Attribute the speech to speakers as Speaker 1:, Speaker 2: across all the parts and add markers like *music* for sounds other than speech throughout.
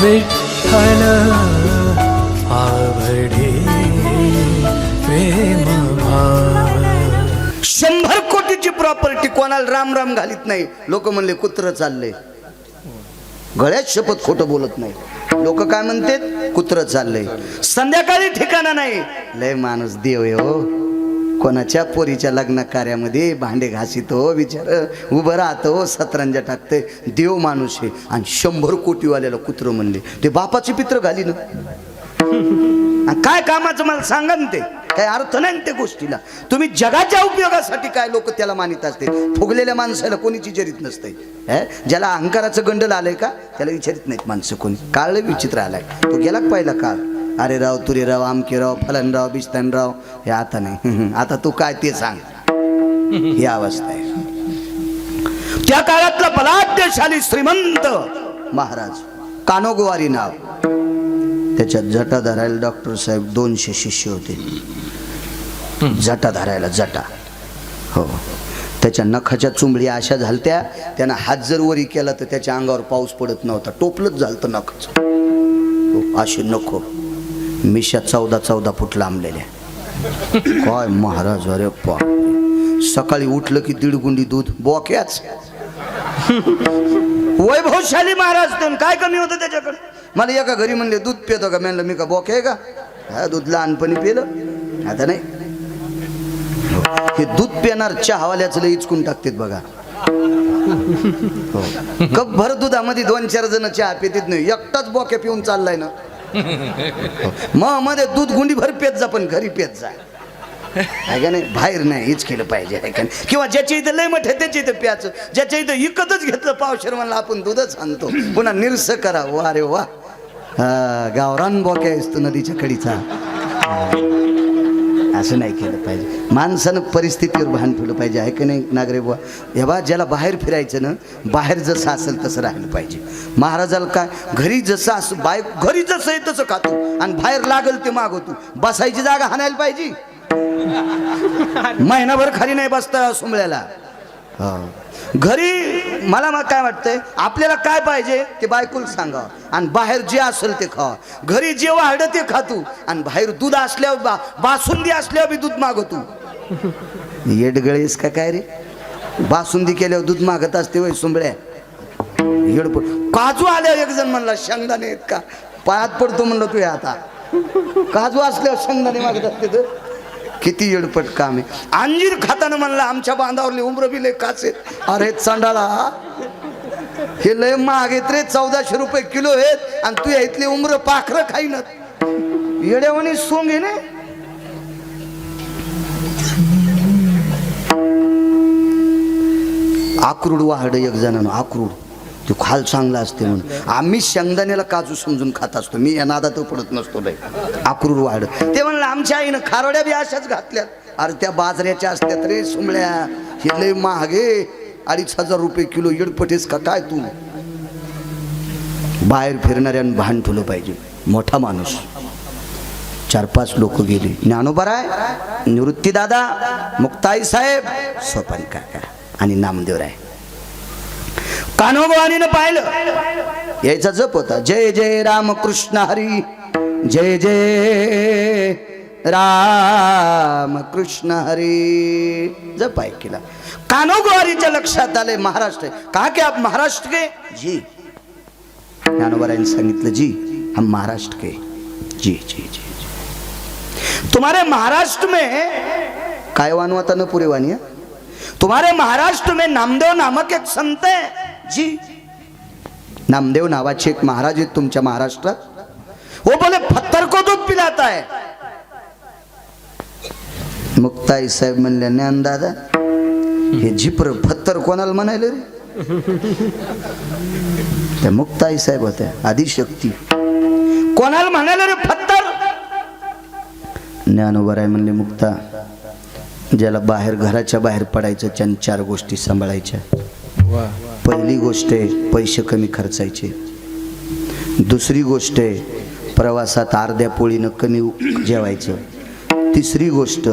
Speaker 1: विठ्ठल आवडे प्रेम
Speaker 2: शंभर कोटीची प्रॉपर्टी कोणाला राम राम घालीत नाही. लोक म्हणले कुत्र चालले. गळ्यात शपथ खोटं बोलत नाही. लोक काय म्हणतात? कुत्र चाललंय संध्याकाळी ठिकाणा नाही. लय माणूस देव आहे हो. कोणाच्या पोरीच्या लग्न कार्यामध्ये भांडे घासितो विचार उभं राहतो सतरंजा टाकते. देव माणूस आहे. आणि शंभर कोटीवाल्याला कुत्र म्हणले. ते बापाचे पित्र घाली ना काय कामाचं मला सांगा ना ते. काय अर्थ नाही ना त्या गोष्टीला. तुम्ही जगाच्या उपयोगासाठी काय लोक त्याला मानित असते? फुगलेल्या माणसाला कोणीच विचारित नसते. ज्याला अहंकाराचं गंडल आलंय का? त्याला विचारित नाहीत माणसं कोणी. काळ विचित्र आलाय. तो गेला पहिला काळ. अरे राव तुरे राव आमके राव फलन राव बिस्तान राव हे आता नाही. आता तू काय ते सांग. ही अवस्था आहे. त्या काळातला बलाढ्यशाली श्रीमंत महाराज कानोगोवारी नाव. त्याच्यात जटा धरायला डॉक्टर साहेब दोनशे शिष्य होते. जटा धरायला जटा. हो. त्याच्या नखाच्या चुंबळी अशा झालत्या त्यानं हात जर वरी केला तर त्याच्या अंगावर पाऊस पडत नव्हता. टोपलंच झालतं नखाचं. हो, अशी नको. मिशा चौदा चौदा फूट लांबलेल्या. काय महाराज अरे पा सकाळी उठलं की दीड गुंडी दूध. बोक्याच वैभवशाली महाराज तो काय कमी होतं त्याच्याकडे? मला एका घरी म्हणले दूध पितो का? म्हणलं मी का बोके का? हा दूध लहानपणी पिलं. आता नाही. हे दूध पिणार चहावाल्याचं लय इचकून टाकतात बघा. हो. कप भर दुधामध्ये दोन चार जण चहा पितीत नाही. एकटाच बोके पिऊन चाललाय ना. *laughs* मग मध्ये दूध गुंडी भर पेत जा पण घरी पेत जा. आहे का नाही? बाहेर नाही हेच केलं पाहिजे आहे का नाही? किंवा ज्याच्या इथं लय मठ त्याच्या इथं प्याचं. ज्याच्या इथं इकतच घेतलं पावशेर म्हणलं आपण दूधच आणतो. पुन्हा निरस करा वा रे वा. गावरान बोक्या आहेस तू नदीच्या कडीचा. असं नाही केलं पाहिजे. माणसानं परिस्थितीवर भान ठेवलं पाहिजे. आहे का नाही नागरे बुवा? हे बा ज्याला बाहेर फिरायचं ना बाहेर जसं असेल तसं राहिलं पाहिजे. महाराजाला काय घरी जसं असं बाय घरी जसं आहे तसं खातो. आणि बाहेर लागल ते मागवतो. बसायची जागा हाणायला पाहिजे. *laughs* महिनाभर खाली नाही बसता सुमळ्याला. घरी मला मग काय वाटतंय? आपल्याला काय पाहिजे? ते बायकोला सांगा. आणि बाहेर जे असेल ते खावा घरी जे वाढलं ते खातो आणि बाहेर दूध असल्यावर बा बासुंदी असल्यावर बी दूध मागवतो येडगळीस का काय रे? बासुंदी केल्यावर दूध मागत असते वय सुंबळ्या येडपड काजू आल्यावर एक जण म्हणला शेंगदाणे आहेत का? पायात पडतो म्हणलं तू हे आता. काजू असल्यावर शेंगदाणे मागत असते तर. किती येडपट काम आहे. अंजीर खाताना म्हणलं आमच्या बांधावरले उमरं बी लय काचे अरे चांडाला हे लय महाग आहेत रे चौदाशे रुपये किलो आहेत आणि तू इथले उमरं पाखरं खाईन येड्यावानी सोंग आहे ना? आक्रूड वाहड एक जणांना आक्रूड. तो खाल चांगला असते म्हणून. आम्ही शेंगदाण्याला काजू समजून खात असतो. मी या नादात पडत नसतो बाई. आक्रूर वाढ ते म्हणलं आमच्या आईनं खारोड्या बी अशाच घातल्यात. अरे त्या बाजऱ्याच्या असत्यात रे सुमळ्या. हे लय महागे अडीच हजार रुपये किलो येडपटेस का काय तू? बाहेर फिरणाऱ्यानं भान ठेवलं पाहिजे. मोठा माणूस. चार पाच लोक गेले. ज्ञानोबराय निवृत्ती दादा मुक्ताई साहेब सोपान काका आणि नामदेवराय कान्होबानीनं पाहिलं. यायचा जप होता. जय जय राम कृष्ण हरी. जय जय राम कृष्ण हरी. जप केला कान्होगवारीच्या लक्षात आले महाराष्ट्र. का की आप महाराष्ट्र के? जी. ज्ञानोबरायने सांगितलं जी हम महाराष्ट्र के. जी जी जी जी. तुम्हारे महाराष्ट्र में काय वानवाता न पुरे वानिया? तुम्हारे महाराष्ट्र में नामदेव नामक एक संत है। जी. नामदेव नावाचे एक महाराज आहेत तुमच्या महाराष्ट्रात. वो बोले पत्थर को दूध पिलाता है. मुक्ताई साहेब म्हणले ज्ञान दादा हे झिपर पत्थर कोणाला म्हणायले रे? त्या मुक्ताई साहेब होत्या आदिशक्ती. कोणाला म्हणाले रे पत्थर आहे म्हणले मुक्ता ज्याला बाहेर घराच्या बाहेर पडायचं चार गोष्टी सांभाळायच्या. पहिली गोष्ट आहे पैसे कमी खर्चायचे. दुसरी गोष्ट आहे प्रवासात अर्ध्या पोळीनं कमी जेवायचं. तिसरी गोष्ट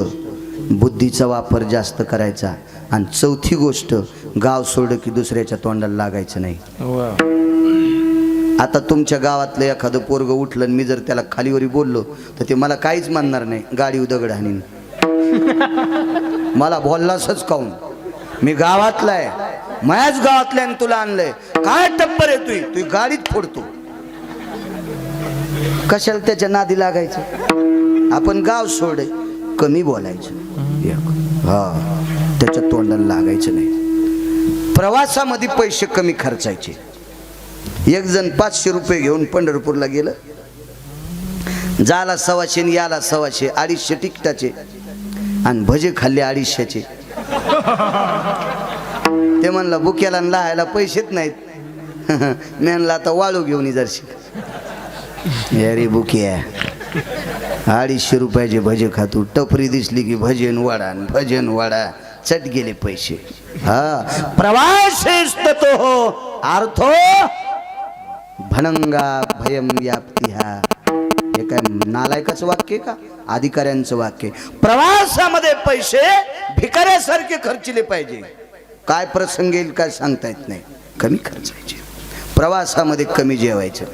Speaker 2: बुद्धीचा वापर जास्त करायचा. आणि चौथी गोष्ट गाव सोडलं की दुसऱ्याच्या तोंडाला लागायचं नाही. आता तुमच्या गावातलं एखादं पोरग उठलं आणि मी जर त्याला खालीवरी बोललो तर ते मला काहीच मानणार नाही गाडी दगड हाणीन. *laughs* मला बोललासच काऊन? मी गावातला आहे. माझ्याच गावातल्या तुला आणलंय. काय टप्पर आहे तुई? तुझी गाडीत फोडतो. कशाला त्याच्या नादी लागायचं? आपण गाव सोडे कमी बोलायचं. हा त्याच्या तोंडाला लागायचं नाही. प्रवासामध्ये पैसे कमी खर्चायचे. एक जण पाचशे रुपये घेऊन पंढरपूरला गेलं. जाला सव्वाशे याला सव्वाशे अडीचशे तिकिटाचे. आणि भजे खाल्ले अडीचशेचे. ते म्हणलं बुक्याला आणि लाहायला पैसेच नाहीत. *laughs* मी म्हणलं आता वाळू घेऊन ये जरशी. अरे बुक्या अडीचशे रुपयाचे भजे खातो टपरी दिसली की भजन वाडा आणि भजन वाडा चट गेले पैसे. हा प्रवास तो हो अर्थो. भनंगा भयम व्याप्ती हा. हे काय नालायकाचं वाक्य का? अधिकाऱ्यांचं वाक्य. प्रवासामध्ये पैसे भिकाऱ्यासारखे खर्चिले पाहिजे. काय प्रसंग येईल काय सांगता येत नाही. कमी खर्चायचे. प्रवासामध्ये कमी जेवायचं.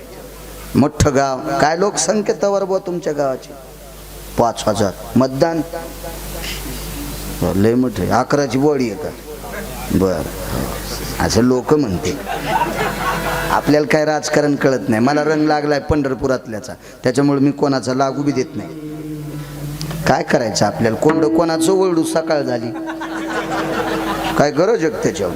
Speaker 2: मोठं गाव. काय लोकसंख्येवर बुवा तुमच्या गावाची? पाच हजार. मतदान? लय मोठे अकराची बॉडी आहे का? बर. असं लोक म्हणते आपल्याला काय राजकारण कळत नाही. मला रंग लागलाय पंढरपुरातल्याचा. त्याच्यामुळे मी कोणाचा लागू बी देत नाही. काय करायचं आपल्याला? कोंड कोणाचं ओरडू? सकाळ झाली. काय गरज आहे त्याच्यावर?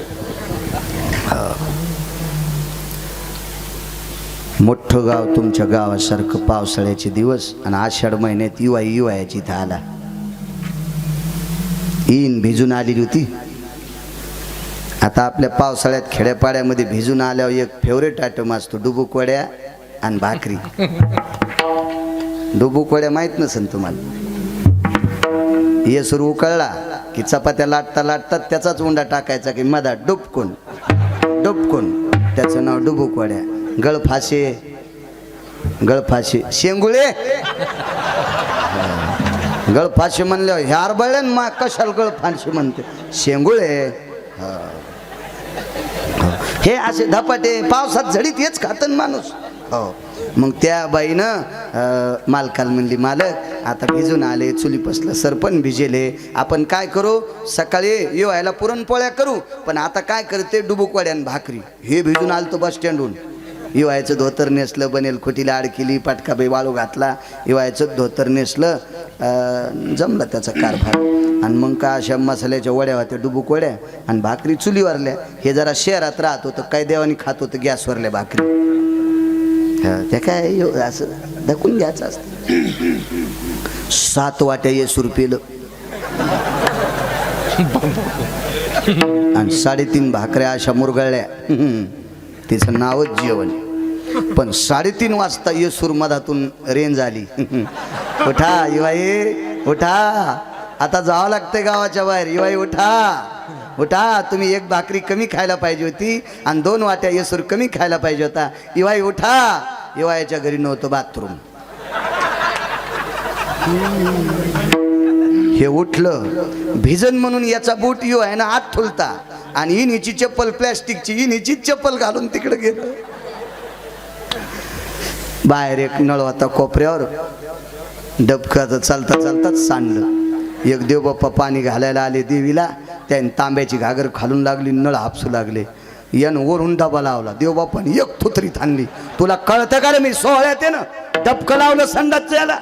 Speaker 2: मोठं गाव तुमच्या गावासारखं पावसाळ्याचे दिवस आणि आषाढ महिन्यात युवा युवायाची इथं आला. इन भिजून आलेली होती. आता आपल्या पावसाळ्यात खेड्यापाड्यामध्ये भिजून आल्यावर एक फेवरेट आयटम असतो डुबुकवड्या आणि भाकरी. डुबुकवड्या माहीत नसेल तुम्हाला. ये सुरू उकळला. की चपात्या लाटता लाटतात त्याचाच उंडा टाकायचा की मधा डुबकून डुबकून. त्याचं नाव डुबुकवाड्या. गळफाशे. गळफाशे. शेंगुळे? गळफाशी म्हणले ह्यार बळले मा कशाला गळफाशी म्हणते? शेंगुळे. हा. हे असे धपाटे पावसात झडीत हेच खातन माणूस. हो. मग त्या बाईनं मालकाला म्हणली मालक आता भिजून आले चुली पसलं सरपण भिजेले. आपण काय करू? सकाळी येवायला पुरणपोळ्या करू. पण आता काय करते? डुबुकवाड्यान भाकरी. हे भिजून आलतो बस स्टँडहून. हिवायचं धोतर नेसलं बनेल खोटीला आड केली पाटकाबाई वाळू घातला. हिवायचं धोतर नेसलं जमलं त्याचा कारभार. आणि मग का अशा मसाल्याच्या वड्या होत्या डुबुक वड्या आणि भाकरी चुलीवरल्या. हे जरा शहरात राहत होतं काय देवानी खात होतं गॅसवरल्या भाकरी. ते काय असं दाखवून घ्यायचं असत. सात वाट्या येसूर पेलं आणि साडेतीन भाकऱ्या अशा मुरगळल्या. तिचं नावच जेवण. पण साडेतीन वाजता येसूर मधातून रेंज आली. उठा इवाई उठा. आता जावं लागतंय गावाच्या बाहेर. इवाई उठा. उठा तुम्ही एक भाकरी कमी खायला पाहिजे होती आणि दोन वाट्या येसूर कमी खायला पाहिजे होता. इवाई उठा. इवायच्या घरी नव्हतं बाथरूम. हे उठलं. भिजन म्हणून याचा बूट यो आहे ना हात ठुलता. आणि इनीची चप्पल प्लॅस्टिकची इनीची चप्पल घालून तिकडे गेलं. बाहेर एक नळ होता कोपऱ्यावर. डबकाचं चालता चालताच सांडलं. एक देवबाप्पा पाणी घालायला आले देवीला त्याने तांब्याची घागर खालून लागली नळ हापसू लागले. यानं वरून डबा लावला. देवबाप्पाने एक थुतरी थांबली. तुला कळतं का रे मी सोहळ्यात आहे ना डबकं लावलं संडास याला?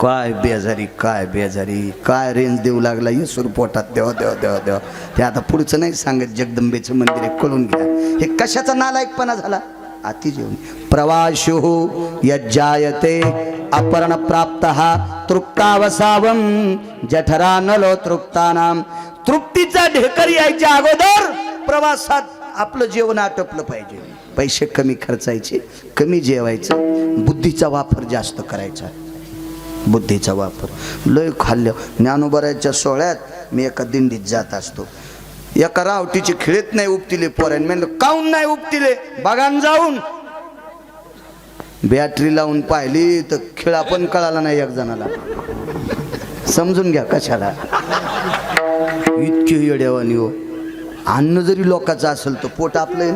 Speaker 2: काय बेजारी काय बेजारी काय रेंज देऊ लागला? येसूर पोटात देवा देवा देवा देवा. ते आता पुढचं नाही सांगत. जगदंबेचं मंदिर कळून घ्या. हे कशाचा नालायकपणा झाला? अति जेवण प्रवाशु यज्जायते अपर्ण प्राप्त हा तृप्तावसावम जठरा नलो तृप्तानाम तृप्तीचा ढेकर यायच्या अगोदर प्रवासात आपलं जेवण आटपलं पाहिजे. पैसे कमी खर्चायचे कमी जेवायचं बुद्धीचा वापर जास्त करायचा. बुद्धीचा वापर. लय खाल्लं. ज्ञानोबराच्या सोहळ्यात मी एका दिंडीत जात असतो. एका रावटीचे खेळत नाही उपतिले पोरान. म्हणलं काऊन नाही उपतिले बघान जाऊन. बॅटरी लावून पाहिली तर खिळा पण कळाला नाही एक जणाला. समजून घ्या कशाला. इतकी येड्यावानी हो. अन्न जरी लोकांचं असेल तर पोट आपलं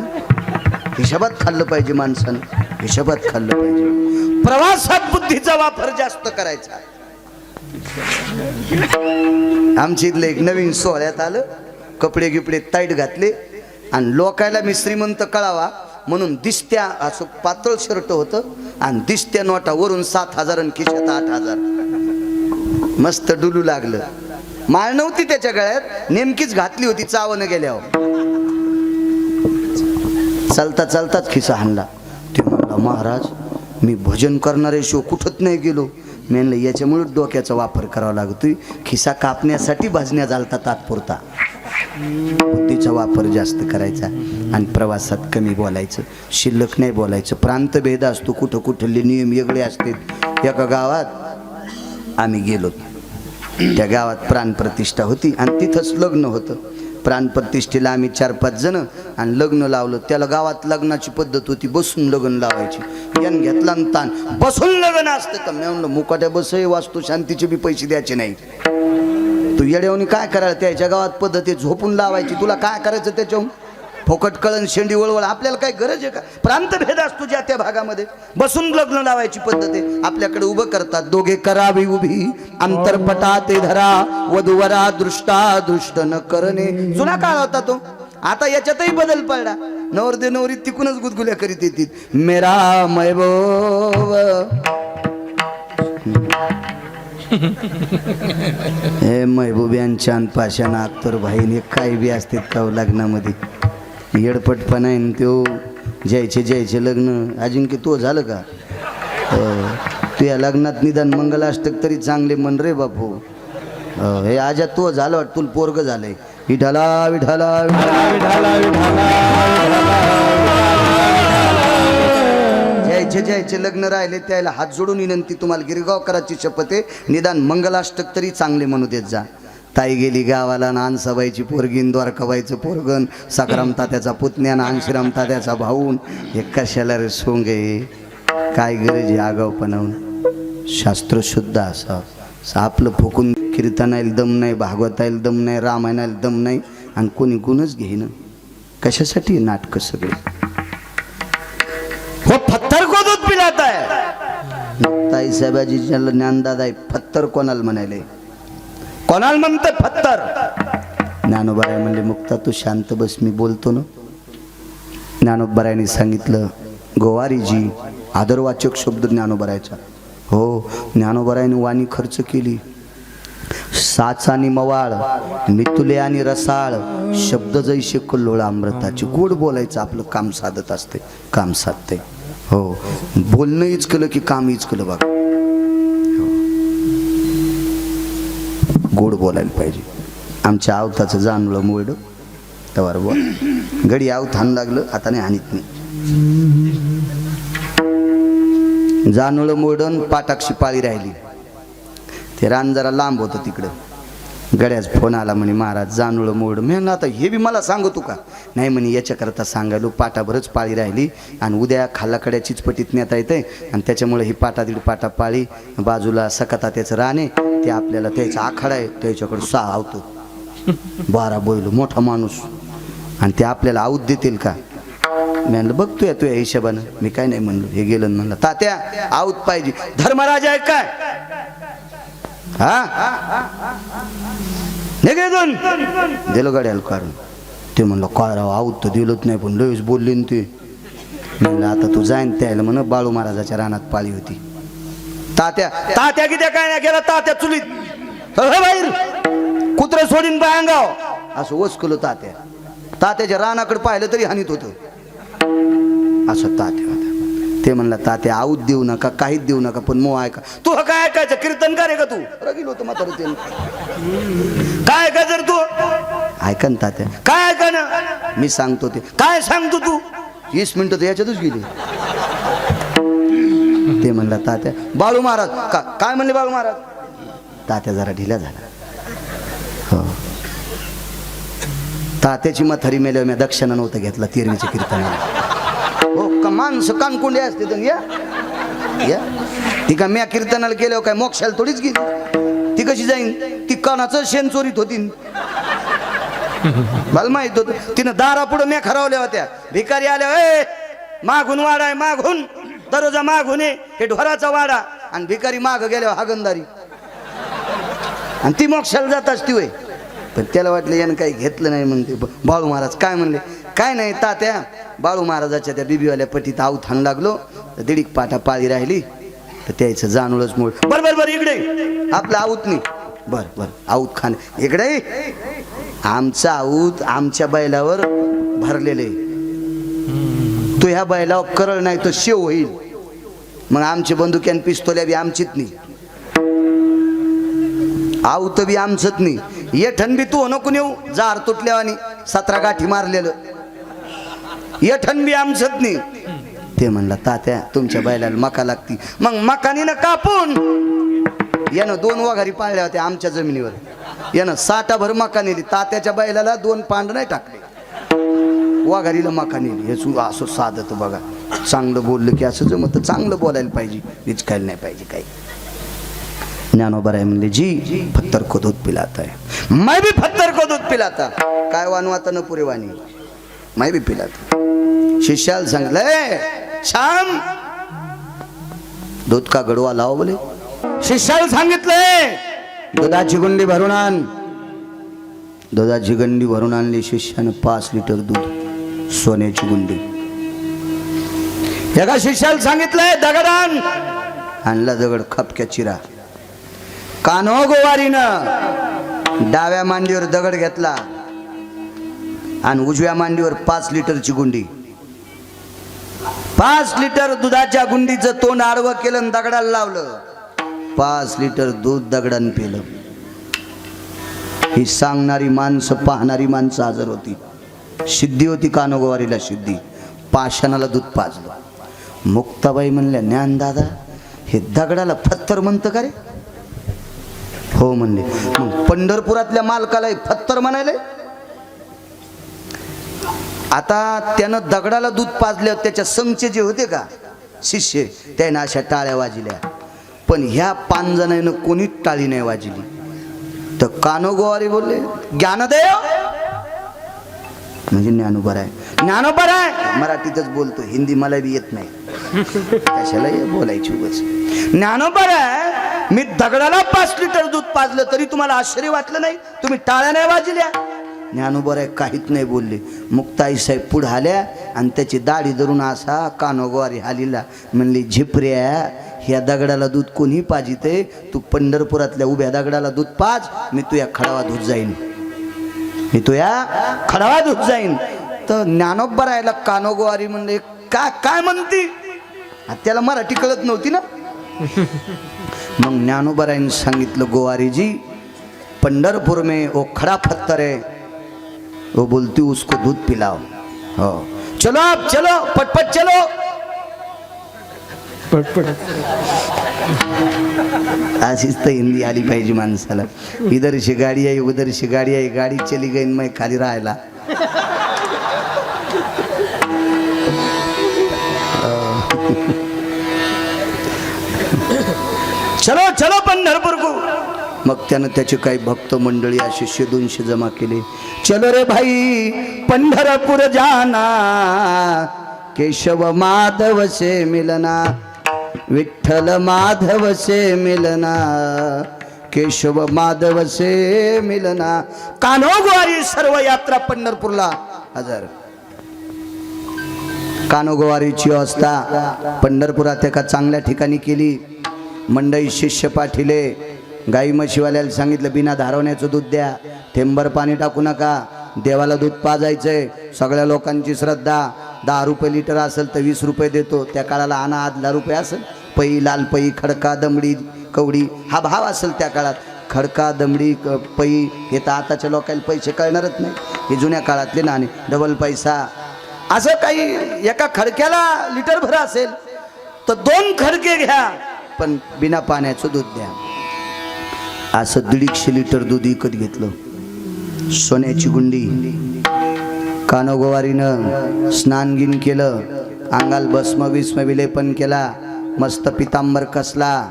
Speaker 2: हिशोबात खाल्लं पाहिजे माणसानं. हिशोबात खाल्लं पाहिजे. प्रवासात बुद्धीचा वापर जास्त करायचा. आमच्या इथलं एक नवीन सोहळ्यात आलं. कपडे गिपडे ताईट घातले आणि लोकायला मी श्रीमंत कळावा म्हणून दिसत्या असं पातळ शर्ट होतं आणि दिसत्या नोटा वरून सात हजार आणि खिशात आठ हजार. मस्त डुलू लागलं. माळ नव्हती त्याच्या गळ्यात नेमकीच घातली होती चावनं गेल्यावर. चालता चालताच खिसा हाणला. ते म्हणला महाराज मी भजन करणारे शो कुठंच नाही गेलो. मी याच्यामुळे डोक्याचा वापर करावा लागतोय. खिसा कापण्यासाठी भाजण्या झालता तात्पुरता. बुद्धीचा वापर जास्त करायचा आणि प्रवासात कमी बोलायचं. शिल्लक नाही बोलायचं. प्रांतभेद असतो कुठं कुठले नियम वेगळे असतात. एका गावात आम्ही गेलो. त्या गावात प्राणप्रतिष्ठा होती आणि तिथंच लग्न होतं. प्राणप्रतिष्ठेला आम्ही चार पाच जण आणि लग्न लावलं. त्याला गावात लग्नाची पद्धत होती. बसून लग्न लावायची. यान घेतला आणि ताण. बसून लग्न असतं. का मी म्हणलं मुकाट्या बसही वास्तू शांतीचे बी पैसे द्यायचे नाही तू येड्यावनी काय करायला त्याच्या गावात पद्धती झोपून लावायची? तुला काय करायचं त्याच्याहून? फोकट कळण शेंडी वळवळ आपल्याला काय गरज आहे का? प्रांतभेद असतो ज्या त्या भागामध्ये. बसून लग्न लावायची पद्धत आहे. आपल्याकडे उभं करतात. दोघे करावी उभी. अंतरपटा ते धरा. वधुवरा दृष्टा दृष्ट न करणे. जुना काळ होता तो. आता याच्यातही बदल पडला. नवरदे नवरी तिकूनच गुदगुल्या करीत येतील. मेरा मैभव हे महबूब यांच्या पाशान अख्तर भाईने काय बी असतात का हो लग्नामध्ये? येडपटपणा आहे ना त्यो जायचे जायचे लग्न. अजिंक्य तो झालं का? तू या लग्नात निदान मंगलाष्टक तरी चांगले मन रे बापू. हे आजा तो झालं वाटतं तुला पोरग झालंय. विठाला विठाला विठाला जयचे जयचे लग्न राहिले त्याला हात जोडून विनंती तुम्हाला गिरगावकराची शपथ आहे. निदान मंगलाष्टक तरी चांगले म्हणू देत जा. ताई गेली गावाला ना अनसाबाईची पोरगीन द्वारकाबाईचं पोरगण सकराम तात्याचा पुतण्या ना श्रीराम तात्याचा भाऊन. हे कशाला रे सोंग आहे? काय गरज आहे आगाव पण शास्त्र शुद्ध आपलं फुकून कीर्तनाला दम नाही भागवताला दम नाही रामायणाला दम नाही आणि कोणी गुणच घेईन. कशासाठी नाटकं सगळे? हो, नाही ताई साहेबाजी ज्याला ज्ञानदादा आहे पत्थर कोणाला म्हणाले? कोणाला म्हणते पत्थर ज्ञानोबाराय म्हणले मुक्ता तू शांत बस मी बोलतो ना. ज्ञानोबारायने सांगितलं गोवारीजी आदरवाचक शब्द ज्ञानोबरायचा. हो ज्ञानोबरायने वाणी खर्च केली. साच आणि मवाळ मितुले आणि रसाळ शब्द जैसे कल्लोळ अमृताची. गोड बोलायचं आपलं काम साधत असते काम साधते. हो बोलणं इचकलं की काम इचकलं बघा. गोड बोलायला पाहिजे. आमच्या आवताचं जाणलं मोड तवार बोल. गडी आवत हाण लागलं आता नाही हानीत नाही जानोळं मोडन पाटाक्षी पाळी राहिली. ते रान जरा लांब होतं तिकडं. गड्याच फोन आला म्हणे महाराज जानुळं मोड मी आता हे बी मला सांगतो का? नाही म्हणे याच्याकरता सांगायलो पाटाभरच पाळी राहिली आणि उद्या खालाकड्या पटीत नेता येते आणि त्याच्यामुळे ही पाटा दीड पाटा पाळी बाजूला सकता त्याचं राणे ते आपल्याला त्याचा आखाडा आहे त्याच्याकडं सहा आवतो बारा बैल मोठा माणूस. आणि ते आपल्याला आऊत देतील का? मी म्हणलं बघतोय तुझ्या हिशोबानं. मी काय नाही म्हणलो. हे गेलं म्हणलं तात्या आऊत पाहिजे. धर्मराजा आहे काय? हा? निघेतून दिलं गाड्याला कारण ते म्हणलं काय राव आऊत तर दिलंच नाही पण लयच बोलली ना ते. म्हणलं आता तू जाईन त्याला म्हण बाळू महाराजाच्या रानात पाळी होती. तात्या तात्या किती काय नाही गेला तात्या चुलीत. बाहेर. कुत्र सोडीन पाय अंगाव असं ओसकलो तात्या. तात्याच्या रानाकडे पाहिलं तरी हानीत होतं. असं तात्या होता ते म्हणला तात्या आऊत देऊ नका काहीच देऊ नका पण मो ऐका. तू काय ऐकायचं? कीर्तनकार आहे का तू? रगील होतं म्हातारं ते. काय ऐका जर तू? ऐका ना तात्या. काय ऐका ना? मी सांगतो ते. काय सांगतो तू? वीस मिनिटं तर याच्यातच गेली. ते म्हणला तात्या बाळू महाराज का काय म्हणले बाळू महाराज? तात्या जरा ढिला झाला. हो. तात्याची मथारी मेल्यावर मी दक्षिणा नव्हतं घेतला तिरवीच्या कीर्तनाला हो का माणसं कानकुंडे असते तर या. या. ती का म्या कीर्तनाला केल्यावर काय मोक्षाला थोडीच गेली. ती कशी जाईन? ती कानाचं शेण चोरीत होती. मला माहीत होत तिनं दारा पुढे म्या खरावल्या होत्या. भिकारी आल्या ए मागून वाढाय आहे मागून. दरोजा मागून ये हे ढोराचा वाडा आणि भिकारी माग गेल्यावर हागंदारी आणि ती मोक्षाला जात असती वय पण त्याला वाटलं यानं काही घेतलं नाही म्हणते. बाळू महाराज काय म्हणले? काय नाही तात्या बाळू महाराजाच्या त्या बिबीवाल्या पटीत आऊ थांब लागलो. तर दिडीक पाटा पाळी राहिली. तर त्याचं जाणूळच मूळ. बर बर बर इकडे. आपलं आऊत नाही बर बर आऊत खान. इकडे. आमचा आऊत आमच्या बैलावर भरलेले तो ह्या बैलावर करळ नाही तर शेव होईल. मग आमचे बंदुक्यान पिस्तोल्या बी आमचीच नाही. आऊत बी आमचंच नाही. ये बी तू हो, नको नेऊ. जार तुटल्यावानी सतरा गाठी मारलेलं. ये बी आमचंच नाही. ते म्हणला तात्या तुमच्या बैलाला मका लागती. मग मकानीनं कापून यानं दोन वघारी पाळल्या होत्या आमच्या जमिनीवर. यानं साठाभर मका नेली. तात्याच्या बैलाला दोन पांढ नाही टाकले. वाघारीला माखा नेली. हे सु असं साधत बघा. चांगलं बोललं की असं जमत चांगलं बोलायला पाहिजे. विचकायला नाही पाहिजे काही. ज्ञानोबर आहे म्हणले जी फत्तर को दूध पिलाता है मैं भी फत्तर को दूध पिलाता. काय वानवाता न पुरे वाणी. मैं भी पिलाता. शिष्याला सांगलंय श्याम दूध का गडवा लाव बोले. शिष्याला सांगितलंय दुधाची गुंडी भरून आण. दुधाची गंडी भरून आणली शिष्यानं पाच लिटर दूध सोन्याची गुंडी. एका शिष्याला सांगितलंय दगड आण आणला दगड खपक्या चिरा. कानो गोवारीनं डाव्या मांडीवर दगड घेतला आणि उजव्या मांडीवर पाच लिटरची गुंडी. पाच लिटर दुधाच्या गुंडीचं तोंड आडवं केलं दगडाला लावलं. पाच लिटर दूध दगडान पिलं. ही सांगणारी माणसं पाहणारी माणसं हजर होती. सिद्धी होती कानोगवारीला सिद्धी पाषाणाला दूध पाजलं. मुक्ताबाई म्हणल्या ज्ञान दादा हे दगडाला फत्तर म्हणतं का रे? हो म्हणले. मग पंढरपुरातल्या मालकाला हे फत्तर म्हणायले आता त्यानं दगडाला दूध पाजल्यावर त्याच्या संघचे जे होते का शिष्य त्यानं अशा टाळ्या वाजल्या. पण ह्या पानजणानं कोणीच टाळी नाही वाजली. तर कानोगोवारी बोलले ज्ञानदेव! म्हणजे ज्ञानोबर आहे. ज्ञानोबर आहे? मराठीतच बोलतो हिंदी मला बी येत नाही. कशाला बोलायची उगच? ज्ञानोबर आहे? मी दगडाला पाच लिटर दूध पाजलं तरी तुम्हाला आश्चर्य वाटलं नाही? तुम्ही टाळ्या नाही वाजल्या? ज्ञानोबर आहे काहीच नाही बोलले. मुक्ताई साहेब पुढे आल्या आणि त्याची दाढी धरून असा कानोगवारी हालीला. म्हणली झिपऱ्या ह्या दगडाला दूध कोणी पाजिते तू पंढरपुरातल्या उभ्या दगडाला दूध पाज मी तुझ्या खडावा दूध जाईन. मी तुया खडावा दूध जाईन. तर ज्ञानोबा राहिला कानोगवारी म्हणजे का काय म्हणती? आ, त्याला मराठी कळत नव्हती ना. *laughs* मग ज्ञानोबरायने सांगितलं गोवारीजी पंढरपुर में वो खड़ा पत्थर है वो बोलती उसको दूध पिलाओ हो. चलो आप चलो पटपट चलो.
Speaker 1: पटपट
Speaker 2: अशीच तर हिंदी आली पाहिजे माणसाला. इधरशी गाडी आहे उधरशी गाडी आहे गाडी चली गई न मैं खाली राहायला. चलो चलो पंढरपूर को. मग त्यानं त्याचे काही भक्त मंडळी असे शे दोनशे जमा केले. चलो रे भाई पंढरपूर जाना. केशव माधव से मिलना. विठ्ठल माधव से मिलना केशव माधव से मिलना. कानोगवारी सर्व यात्रा पंढरपूरला. हजर. कानोगवारीची अवस्था पंढरपुरात एका चांगल्या ठिकाणी केली. मंडई शिष्य पाठिले. गाई म्हशीवाल्याला सांगितलं बिना धारवण्याचं दूध द्या. थेंबर पाणी टाकू नका. देवाला दूध पाजायचंय. सगळ्या लोकांची श्रद्धा. दहा रुपये लिटर असेल तर वीस रुपये देतो. त्या काळाला आणा आठ दहा रुपये असेल. पै लाल पई खडका दमडी कवडी हा भाव असेल त्या काळात. खडका दमडी क- पै हे तर आताच्या लोकांना पैसे कळणारच नाही. हे जुन्या काळातले नाणे. डबल पैसा. असं काही एका खडक्याला लिटर भर असेल तर दोन खडके घ्या पण बिना पाण्याचं दूध द्या. असं दीडशे लिटर दूध विकत घेतलं. सोन्याची गुंडी. कानोगोवारीनं स्नानगिन केलं. अंगाल भस्म विस्म विलेपन केला. मस्त पितांबर कसला.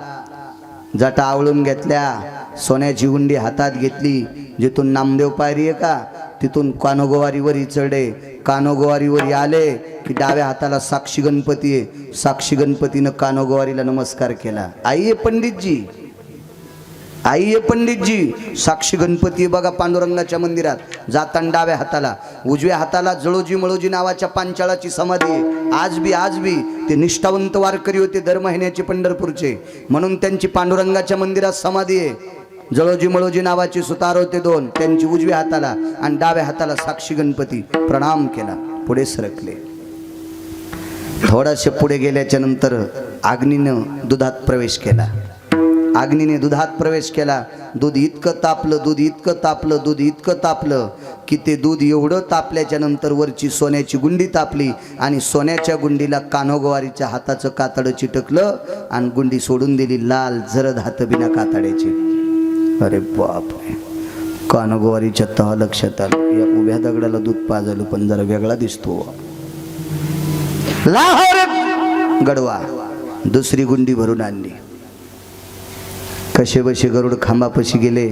Speaker 2: जटा आवळून घेतल्या सोन्याची गुंडी हातात घेतली. जिथून नामदेव पायरी आहे का? तिथून कानोगोवारीवरी चढे कानोगोवारीवरी आले की डाव्या हाताला साक्षी गणपती आहे. साक्षी गणपतीनं कानोगोवारीला नमस्कार केला. आई आहे पंडितजी. आई पंडितजी साक्षी गणपती बघा पांडुरंगाच्या मंदिरात. जाताना डाव्या हाताला उजव्या हाताला जळोजी मळोजी नावाच्या पांचाळाची समाधी आज बी आज बी ते निष्ठावंत वारकरी होते दर महिन्याचे पंढरपूरचे. म्हणून त्यांची पांडुरंगाच्या मंदिरात समाधी आहे. जळोजी मळोजी नावाची सुतार होते दोन त्यांची उजव्या हाताला आणि डाव्या हाताला साक्षी गणपती प्रणाम केला पुढे सरकले. थोडासे पुढे गेल्याच्यानंतर आग्नीनं दुधात प्रवेश केला. अग्नीने दुधात प्रवेश केला. दूध इतकं तापलं दूध इतकं तापलं दूध इतकं तापलं की ते दूध एवढं तापल्याच्या नंतर वरची सोन्याची गुंडी तापली आणि सोन्याच्या गुंडीला कान्होगवारीच्या हाताचं कातडं चिटकलं आणि गुंडी सोडून दिली लाल जरद हात बिना कातड्याची. अरे बाप कानोगवारीच्या तह लक्षात आलं. या उभ्या दगडाला दूध पाजलं पण जरा वेगळा दिसतो. गडवा. दुसरी गुंडी भरून आणली. कसे बसे गरुड खांबापाशी गेले?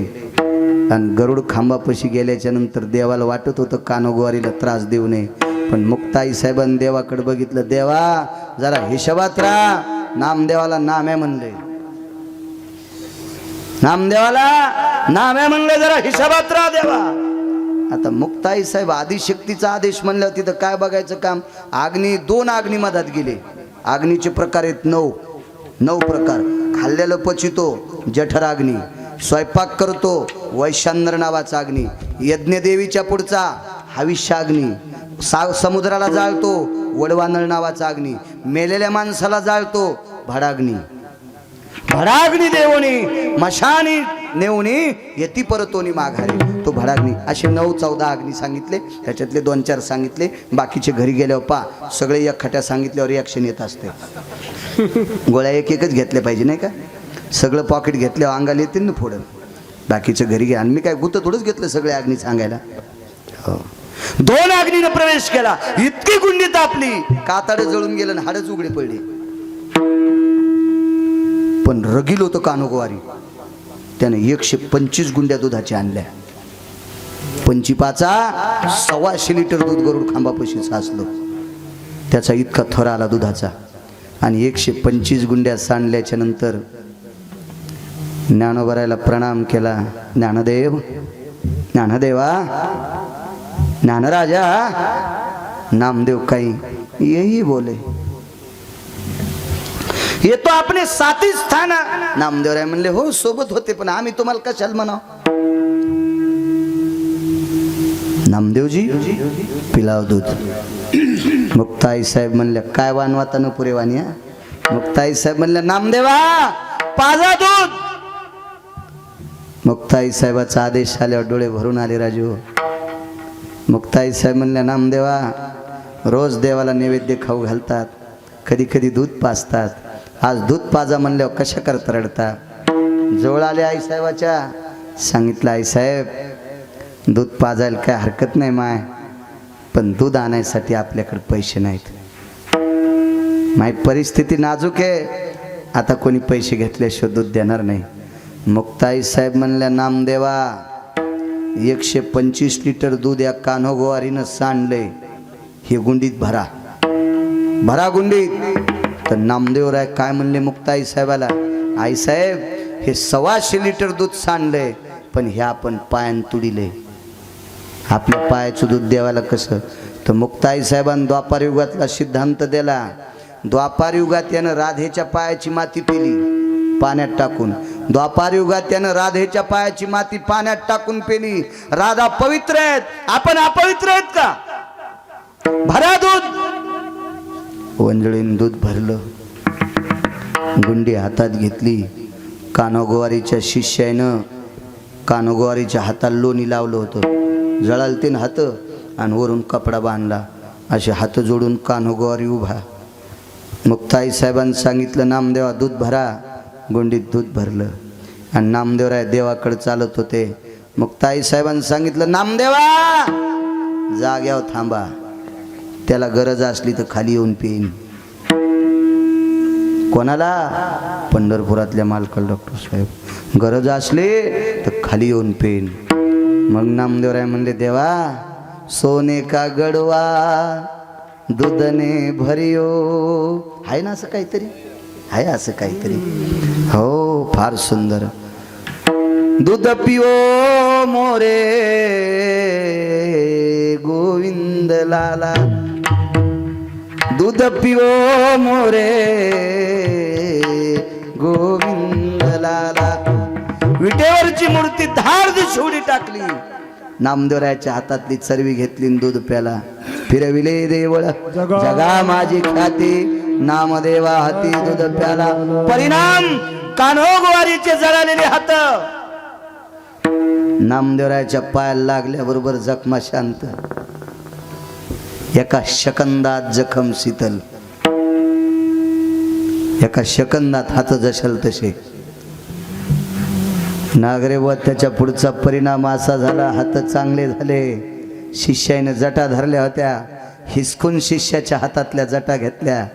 Speaker 2: आणि गरुड खांबापाशी गेल्याच्यानंतर देवाला वाटत होतं कानोगवारीला त्रास देऊ नये पण मुक्ताई साहेबांनी देवाकडे बघितलं देवा जरा हिशोबात राहा. नामदेवाला नाम आहे म्हणले. नामदेवाला नाम आहे म्हणले जरा हिशोबात राहा देवा. आता मुक्ताई साहेब आदिशक्तीचा आदेश म्हणलं तिथं काय बघायचं काम? आग्नी दोन अग्नी मधात गेले. अग्नीचे प्रकार आहेत नऊ. नऊ प्रकार. खाल्लेलं पचितो जठराग्नी. स्वयंपाक करतो वैशांद्र नावाचा अग्नी. यज्ञदेवीच्या पुढचा हविष्याग्नी सा समुद्राला जाळतो वडवानळ नावाचा अग्नी. मेलेल्या माणसाला जाळतो भडाग्नी. भडाग्नी देवणी मशानी नेवणी येती परतोनी माघारी. तो भडाग्नी. असे नऊ चौदा अग्नी सांगितले त्याच्यातले दोन चार सांगितले बाकीचे घरी गेल्यावर पा सगळे एक खट्या सांगितल्यावर रिॲक्शन येत असते. गोळ्या एक एकच घेतल्या पाहिजे नाही का? सगळं पॉकेट घेतल्यावर अंगाला येतील ना पुढं बाकीचं घरी घ्या आणि मी काय गुतं थोडंच घेतलं सगळे अग्नी सांगायला. हो. दोन अग्नीनं प्रवेश केला. इतकी गुंडी तापली. कातड जळून गेलं आणि हाडच उघडी पडली. पण रगील होतं कानोगवारी. त्याने एकशे पंचवीस गुंड्या दुधाच्या आणल्या. पंचिपाचा सव्वाशे लिटर दूध गरुड खांबापाशी साचलो. त्याचा इतका थर आला दुधाचा. आणि एकशे पंचवीस गुंड्या सांडल्याच्या नंतर ज्ञानोबरायला प्रणाम केला. ज्ञानदेव ज्ञानदेवा ज्ञानराजा नामदेव काही यही बोले. ये तो आपले साथी स्थान. नामदेवराय म्हणले हो सोबत होते पण आम्ही तुम्हाला कशाला म्हणाव? नामदेवजी पिलाव दूध. मुक्ताई साहेब म्हणल्या काय वानवाता न पुरे वाणी मुक्ताई साहेब म्हणल्या नामदेवा पाजा दूध. मुक्ताई साहेबाचा आदेश आल्यावर डोळे भरून आले राजू. मुक्ताई साहेब म्हणल्या नामदेवा रोज देवाला नैवेद्य खाऊ घालतात कधी कधी दूध पाजतात. आज दूध पाजा म्हणल्यावर कशा करता रडता? जवळ आले आई साहेबाच्या. सांगितलं आई साहेब दूध पाजायला काय हरकत नाही माय पण दूध आणायसाठी आपल्याकडे पैसे नाहीत. माय परिस्थिती नाजूक आहे. आता कोणी पैसे घेतल्याशिवाय दूध देणार नाही. मुक्ताई साहेब म्हणल्या नामदेवा एकशे पंचवीस लिटर दूध या कान्होगोवारीनं सांडले हे गुंडीत भरा. भरा गुंडीत. तर नामदेवराय काय म्हणले मुक्ताई साहेबाला? आई साहेब हे सव्वाशे लिटर दूध सांडले पण हे आपण पायान तुडिले आपल्या पायाचं दूध देवाला कसं? तर मुक्ताई साहेबांनी द्वापार युगातला सिद्धांत दिला. द्वापार युगात यानं राधेच्या पायाची माती पिली पाण्यात टाकून. द्वापार युगात त्यानं राधेच्या पायाची माती पाण्यात टाकून पेली. राधा पवित्र आहेत. आपण अपवित्र आहेत का? भरा दूध. वंजळीन दूध भरलं. गुंडी हातात घेतली. कानोगवारीच्या शिष्यानं कानोगवारीच्या हाताला लोणी लावलं होतं. जळाल तीन हात आणि वरून कपडा बांधला. असे हात जोडून कानोगवारी उभा. मुक्ताई साहेबांनी सांगितलं नामदेवा दूध भरा. गुंडीत दूध भरलं. आणि नामदेवराय देवाकडे चालत होते. मुक्ताई साहेबांनी सांगितलं नामदेवा जाग्यावर थांबा. त्याला गरज असली तर खाली येऊन पेईन. कोणाला? पंढरपुरातल्या मालकल डॉक्टर साहेब. गरज असली तर खाली येऊन पेन मग नामदेवराय म्हणले देवा सोने का गडवा दुधने भरियो. आहे ना असं काहीतरी? आहे असं काहीतरी. हो फार सुंदर. दूध पिओ मोरे गोविंद लाला दूध पिओ मोरे गोविंद लाला विटेवरची मूर्ती धाड शिवडी टाकली. नामदेवरायाच्या हातातली चरवी घेतली दूध प्याला. फिरविले देवळ जगा माझी ख्याती. नामदेवा हाती दूध प्याला. परिणाम कान्होगवारीचे जळालेले हात. नामदेवरायच्या पायाला लागल्याबरोबर जखमा शांत. एका शकंदात जखम शीतल. एका शकंदात हात जशल तसे. नागरे व त्याच्या पुढचा परिणाम असा झाला हात चांगले झाले. शिष्याने जटा धरल्या होत्या. हिसकून शिष्याच्या हातातल्या जटा घेतल्या.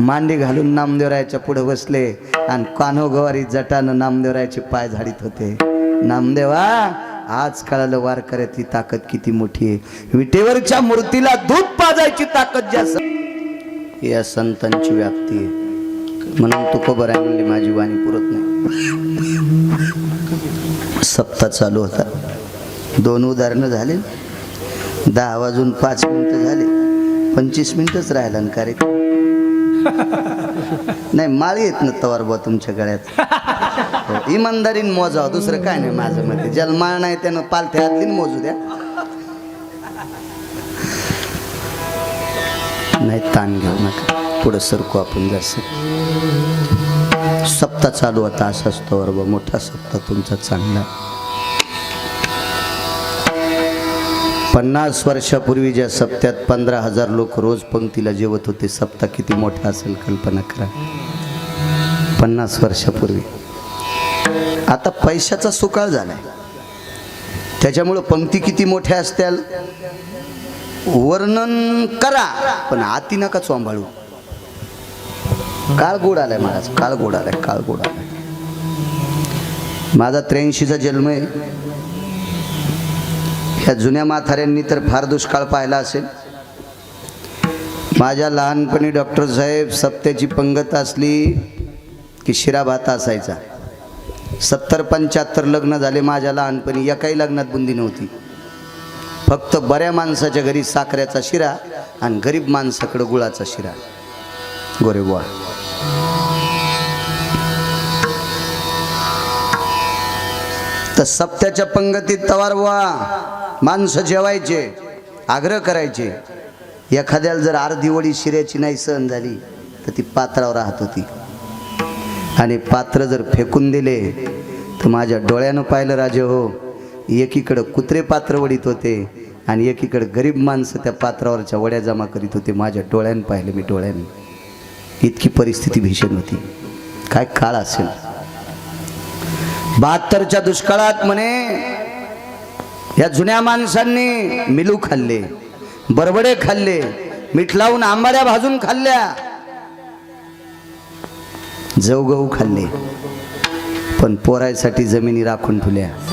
Speaker 2: मांडी घालून नामदेवरायाच्या पुढे बसले आणि कान्होगवारी जटानं नामदेवरायाचे पाय झाडीत होते. नामदेवा आज कळालं वारकऱ्याची ताकद किती मोठी आहे. विटेवरच्या मूर्तीला दूध पाजायची ताकद जास्त. या संतांची व्याप्ती आहे. म्हणून तुकोबर आहे म्हणले माझी वाणी पुरत नाही. सप्ताह चालू होता. दोन उदाहरणं झाले. दहा वाजून पाच मिनिटं झाले. पंचवीस मिनिटच राहिला कार्यक्रम *laughs* नाही माळी येत ना तवर बुवा तुमच्या गळ्यात. हो, इमानदारीन इमानदारीने मोजावं दुसरं काय नाही माझं मते. ज्याला माळ नाही त्यानं पालथ्या हातली मोजू द्या. नाही ताण घेऊ नका. पुढं सरकू आपण जास्त. सप्ताह चालू होता असाच तवर बरोबर मोठा सप्ताह तुमचा चांगला. पन्नास वर्षापूर्वी ज्या सप्त्यात पंधरा हजार लोक रोज पंक्तीला जेवत होते सप्ता किती मोठा असेल कल्पना करा. पन्नास वर्षापूर्वी. आता पैशाचा सुकाळ झालाय. त्याच्यामुळं पंक्ती किती मोठ्या असत्याल? वर्णन करा पण आती नका चोंभाळू काळ गोड आलाय महाराज काळ गोड आलाय काळ गोड आलाय. माझा त्र्याऐंशीचा जन्म आहे. ह्या जुन्या म्हाताऱ्यांनी तर फार दुष्काळ पाहिला असेल. माझ्या लहानपणी डॉक्टर साहेब सप्त्याची पंगत असली की शिरा भात असायचा. सत्तर पंच्याहत्तर लग्न झाले माझ्या लहानपणी एकाही लग्नात बुंदी नव्हती. फक्त बऱ्या माणसाच्या घरी साखऱ्याचा शिरा आणि गरीब माणसाकडं गुळाचा शिरा. गोरे बुवा. तर सप्त्याच्या पंगतीत तवार बुवा. माणसं जेवायचे आग्रह करायचे. एखाद्याला जर अर्धी वडी शिऱ्याची नाही सहन झाली तर ती पात्रावर राहत होती. आणि पात्र जर फेकून दिले तर माझ्या डोळ्यानं पाहिलं राजे हो एकीकडं कुत्रे पात्र वडीत होते आणि एकीकडे गरीब माणसं त्या पात्रावरच्या वड्या जमा करीत होते. माझ्या डोळ्यानं पाहिलं मी डोळ्यानं. इतकी परिस्थिती भीषण होती. काय काळ असेल. बहात्तरच्या दुष्काळात म्हणे या जुन्या माणसांनी मिलू खाल्ले बरबडे खाल्ले मीठ लावून आंबाड्या भाजून खाल्ल्या. जवगहू खाल्ले. पण पोरायसाठी जमिनी राखून ठेवल्या.